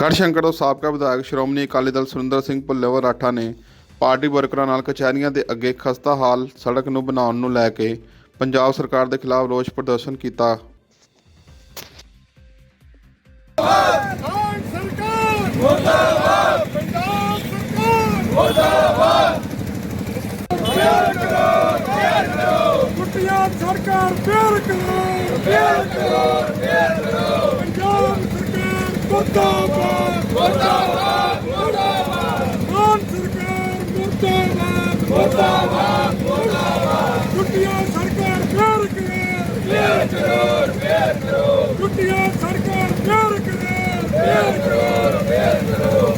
ਗੜਸ਼ੰਕਰ ਤੋਂ ਸਾਬਕਾ ਵਿਧਾਇਕ ਸ਼੍ਰੋਮਣੀ ਅਕਾਲੀ ਦਲ ਸੁਰਿੰਦਰ ਸਿੰਘ ਭੁੱਲੇਵਰ ਰਾਠਾ ਨੇ ਪਾਰਟੀ ਵਰਕਰਾਂ ਨਾਲ ਕਚਹਿਰੀਆਂ ਦੇ ਅੱਗੇ ਖਸਤਾ ਹਾਲ ਸੜਕ ਨੂੰ ਬਣਾਉਣ ਨੂੰ ਲੈ ਕੇ ਪੰਜਾਬ ਸਰਕਾਰ ਦੇ ਖਿਲਾਫ ਰੋਸ ਪ੍ਰਦਰਸ਼ਨ ਕੀਤਾ। ਸਰਕਾਰ ਫੇਰ ਕਰੋ ਫੇਰ ਕਰੋ ਫੇਰ ਕਰੋ ਪੰਜਾਬ ਸਰਕਾਰ ਮੁਰਦਾਬਾਦ ਮੁਰਦਾਬਾਦ ਮੁਰਦਾਬਾਦ। ਖਾਨ ਸਰਕਾਰ ਮੁਰਦਾਬਾਦ ਮੁਰਦਾਬਾਦ ਮੁਰਦਾਬਾਦ। ਕੁੱਟਿਆ ਸਰਕਾਰ ਫੇਰ ਕਰੋ ਫੇਰ ਕਰੋ ਫੇਰ ਕਰੋ। ਕੁੱਟਿਆ ਸਰਕਾਰ ਫੇਰ ਕਰੋ ਫੇਰ ਕਰੋ ਫੇਰ ਕਰੋ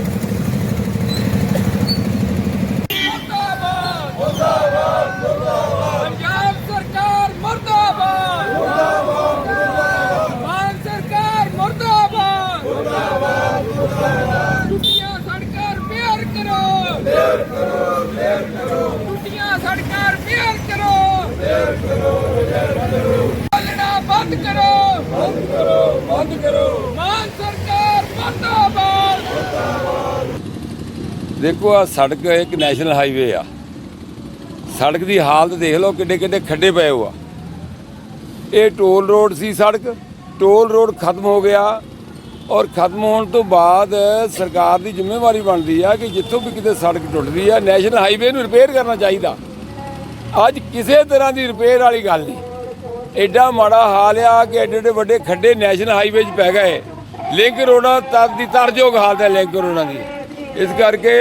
ਪੰਜਾਬ ਸਰਕਾਰ ਮਰਦਾਬਾਦ ਮੁਰਦਾਬਾਦ ਮਾਨ ਸਰਕਾਰ ਮਰਦਾਬਾਦ ਮੁਰਦਾਬਾਦ ਮੁਰਦਾਬਾਦ ਟੁੱਟੀਆਂ ਸੜਕਾਂ ਰਿਪੇਅਰ ਕਰੋ। ਰਿਪੇਅਰ ਕਰੋ ਰਿਪੇਅਰ ਕਰੋ ਟੁੱਟੀਆਂ ਸੜਕਾਂ ਰਿਪੇਅਰ ਕਰੋ। ਰਿਪੇਅਰ ਕਰੋ ਰਿਪੇਅਰ ਕਰੋ ਚੱਲਣਾ ਬੰਦ ਕਰੋ। ਬੰਦ ਕਰੋ। ਬੰਦ ਕਰੋ ਮਾਨ ਸਰਕਾਰ ਮਰਦਾਬਾਦ। ਦੇਖੋ ਆ ਸੜਕ ਇੱਕ ਨੈਸ਼ਨਲ ਹਾਈਵੇ ਆ। ਸੜਕ ਦੀ ਹਾਲਤ ਦੇਖ ਲਓ ਕਿੱਡੇ ਕਿੱਡੇ ਖੱਡੇ ਪਏ ਹੋ ਆ। ਇਹ ਟੋਲ ਰੋਡ ਸੀ ਸੜਕ। ਟੋਲ ਰੋਡ ਖਤਮ ਹੋ ਗਿਆ। ਔਰ ਖਤਮ ਹੋਣ ਤੋਂ ਬਾਅਦ ਸਰਕਾਰ ਦੀ ਜ਼ਿੰਮੇਵਾਰੀ ਬਣਦੀ ਆ ਕਿ ਜਿੱਥੋਂ ਵੀ ਕਿਤੇ ਸੜਕ ਟੁੱਟਦੀ ਆ, ਨੈਸ਼ਨਲ ਹਾਈਵੇ ਨੂੰ ਰਿਪੇਅਰ ਕਰਨਾ ਚਾਹੀਦਾ। ਅੱਜ ਕਿਸੇ ਤਰ੍ਹਾਂ ਦੀ ਰਿਪੇਅਰ ਵਾਲੀ ਗੱਲ ਨਹੀਂ। ਐਡਾ ਮਾੜਾ ਹਾਲ ਆ ਕਿ ਐਡੇ ਐਡੇ ਵੱਡੇ ਖੱਡੇ ਨੈਸ਼ਨਲ ਹਾਈਵੇ 'ਚ ਪੈ ਗਏ। ਲਿੰਕ ਰੋਡਾਂ ਤਦ ਦੀ ਤਰਜੋਗ ਹਾਲਤ ਹੈ ਲਿੰਕ ਰੋਡਾਂ ਦੀ। ਇਸ ਕਰਕੇ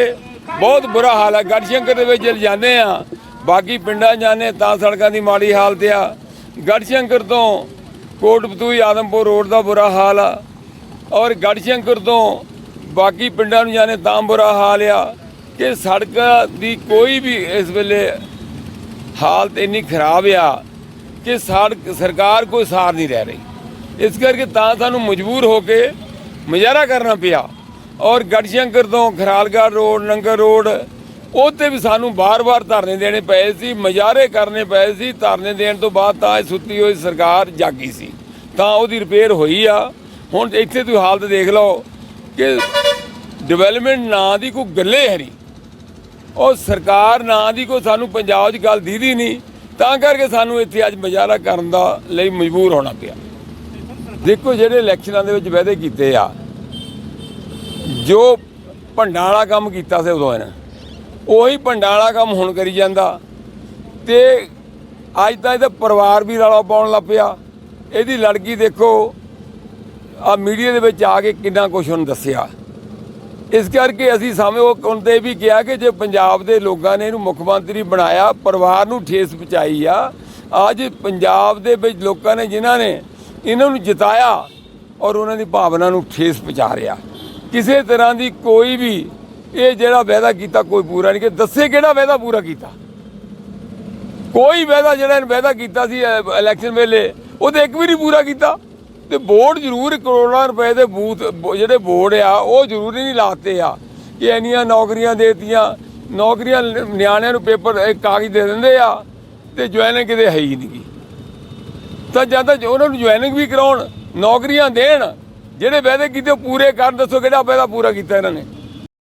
ਬਹੁਤ ਬੁਰਾ ਹਾਲ ਹੈ ਗੜਸ਼ੰਕਰ ਦੇ ਵਿੱਚ ਜਦ ਜਾਂਦੇ ਆ, ਬਾਕੀ ਪਿੰਡਾਂ ਜਾਂਦੇ ਤਾਂ ਸੜਕਾਂ ਦੀ ਮਾੜੀ ਹਾਲਤ ਆ। ਗੜਸ਼ੰਕਰ ਤੋਂ ਕੋਟਪਤੂਈ ਆਦਮਪੁਰ ਰੋਡ ਦਾ ਬੁਰਾ ਹਾਲ ਆ। ਔਰ ਗੜਸ਼ੰਕਰ ਤੋਂ ਬਾਕੀ ਪਿੰਡਾਂ ਨੂੰ ਜਾਣੇ ਤਾਂ ਬੁਰਾ ਹਾਲ ਆ ਕਿ ਸੜਕ ਦੀ ਕੋਈ ਵੀ ਇਸ ਵੇਲੇ ਹਾਲਤ ਇੰਨੀ ਖਰਾਬ ਆ ਕਿ ਸੜਕ, ਸਰਕਾਰ ਕੋਈ ਸਾਰ ਨਹੀਂ ਰਹਿ ਰਹੀ। ਇਸ ਕਰਕੇ ਤਾਂ ਸਾਨੂੰ ਮਜਬੂਰ ਹੋ ਕੇ ਮੁਜ਼ਾਹਰਾ ਕਰਨਾ ਪਿਆ। ਔਰ ਗੜਸ਼ੰਕਰ ਤੋਂ ਖਰਾਲਗੜ੍ਹ ਰੋਡ ਨੰਗਰ ਰੋਡ ਉੱਤੇ ਵੀ ਸਾਨੂੰ ਬਾਰ-ਬਾਰ ਧਰਨੇ ਦੇਣੇ ਪਏ ਸੀ, ਮੁਜ਼ਾਹਰੇ ਕਰਨੇ ਪਏ ਸੀ। ਧਰਨੇ ਦੇਣ ਤੋਂ ਬਾਅਦ ਤਾਂ ਇਹ ਸੁੱਤੀ ਹੋਈ ਸਰਕਾਰ ਜਾਗੀ ਸੀ। ਤਾਂ ਉਹਦੀ ਰਿਪੇਅਰ ਹੋਈ ਆ। ਹੁਣ ਇੱਥੇ ਤੁਸੀਂ ਹਾਲਤ ਦੇਖ ਲਓ ਕਿ ਡਿਵੈਲਪਮੈਂਟ ਨਾਂ ਦੀ ਕੋਈ ਗੱਲੇ ਹੈ ਨਹੀਂ। ਉਹ ਸਰਕਾਰ ਨਾਂ ਦੀ ਕੋਈ ਸਾਨੂੰ ਪੰਜਾਬ 'ਚ ਗੱਲ ਦੀਦੀ ਨਹੀਂ, ਤਾਂ ਕਰਕੇ ਸਾਨੂੰ ਇੱਥੇ ਅੱਜ ਮੁਜ਼ਾਹਰਾ ਕਰਨ ਦਾ ਲਈ ਮਜਬੂਰ ਹੋਣਾ ਪਿਆ। ਦੇਖੋ ਜਿਹੜੇ ਇਲੈਕਸ਼ਨਾਂ ਦੇ ਵਿੱਚ ਵਾਅਦੇ ਕੀਤੇ ਆ, ਜੋ ਭੰਡਾਂ ਵਾਲਾ ਕੰਮ ਕੀਤਾ ਸੀ ਉਦੋਂ ਇਹਨਾਂ, ਉਹੀ ਭੰਡਾਂ ਵਾਲਾ ਕੰਮ ਹੁਣ ਕਰੀ ਜਾਂਦਾ। ਤੇ ਅੱਜ ਤਾਂ ਇਹਦਾ ਪਰਿਵਾਰ ਵੀ ਰੌਲਾ ਪਾਉਣ ਲੱਗ ਪਿਆ। ਇਹਦੀ ਲੜਕੀ ਦੇਖੋ ਆ ਮੀਡੀਆ ਦੇ ਵਿੱਚ ਆ ਕੇ ਕਿੰਨਾ ਕੁਝ ਉਹਨੂੰ ਦੱਸਿਆ। ਇਸ ਕਰਕੇ ਅਸੀਂ ਸਾਵੇਂ ਉਹ ਉਹਦੇ ਵੀ ਕਿਹਾ ਕਿ ਜੇ ਪੰਜਾਬ ਦੇ ਲੋਕਾਂ ਨੇ ਇਹਨੂੰ ਮੁੱਖ ਮੰਤਰੀ ਬਣਾਇਆ, ਪਰਿਵਾਰ ਨੂੰ ਠੇਸ ਪਹੁੰਚਾਈ ਆ, ਅੱਜ ਪੰਜਾਬ ਦੇ ਵਿੱਚ ਲੋਕਾਂ ਨੇ ਜਿਨ੍ਹਾਂ ਨੇ ਇਹਨਾਂ ਨੂੰ ਜਿਤਾਇਆ ਔਰ ਉਹਨਾਂ ਦੀ ਭਾਵਨਾ ਨੂੰ ਠੇਸ ਪਹੁੰਚਾ ਰਿਹਾ। ਕਿਸੇ ਤਰ੍ਹਾਂ ਦੀ ਕੋਈ ਵੀ ਇਹ ਜਿਹੜਾ ਵਾਅਦਾ ਕੀਤਾ ਕੋਈ ਪੂਰਾ ਨਹੀਂ ਕਿ ਦੱਸੇ ਕਿਹੜਾ ਵਾਅਦਾ ਪੂਰਾ ਕੀਤਾ। ਕੋਈ ਵਾਅਦਾ ਜਿਹੜਾ ਇਹਨੇ ਵਾਅਦਾ ਕੀਤਾ ਸੀ ਇਲੈਕਸ਼ਨ ਵੇਲੇ ਉਹਦੇ ਇੱਕ ਵੀ ਨਹੀਂ ਪੂਰਾ ਕੀਤਾ। ਤੇ ਬੋਰਡ ਜ਼ਰੂਰ ਕਰੋੜਾਂ ਰੁਪਏ ਦੇ ਬੂਥ ਜਿਹੜੇ ਬੋਰਡ ਆ, ਉਹ ਜ਼ਰੂਰੀ ਨਹੀਂ ਲਾਤੇ ਆ ਕਿ ਇੰਨੀਆਂ ਨੌਕਰੀਆਂ ਦੇਤੀਆਂ। ਨੌਕਰੀਆਂ ਲ- ਨਿਆਣਿਆਂ ਨੂੰ ਪੇਪਰ ਕਾਗਜ਼ ਦੇ ਦਿੰਦੇ ਆ ਤੇ ਜੁਆਇਨਿੰਗ ਕਿਤੇ ਹੈ ਹੀ ਨਹੀਂ ਗੀ। ਤਾਂ ਜਾਂ, ਉਹਨਾਂ ਨੂੰ ਜੁਆਇਨਿੰਗ ਵੀ ਕਰਾਉਣ, ਨੌਕਰੀਆਂ ਦੇਣ, ਜਿਹੜੇ ਵਾਅਦੇ ਕੀਤੇ ਉਹ ਪੂਰੇ ਕਰਨ, ਦੱਸੋ ਕਿਹੜਾ ਵਾਅਦਾ ਪੂਰਾ ਕੀਤਾ ਇਹਨਾਂ ਨੇ।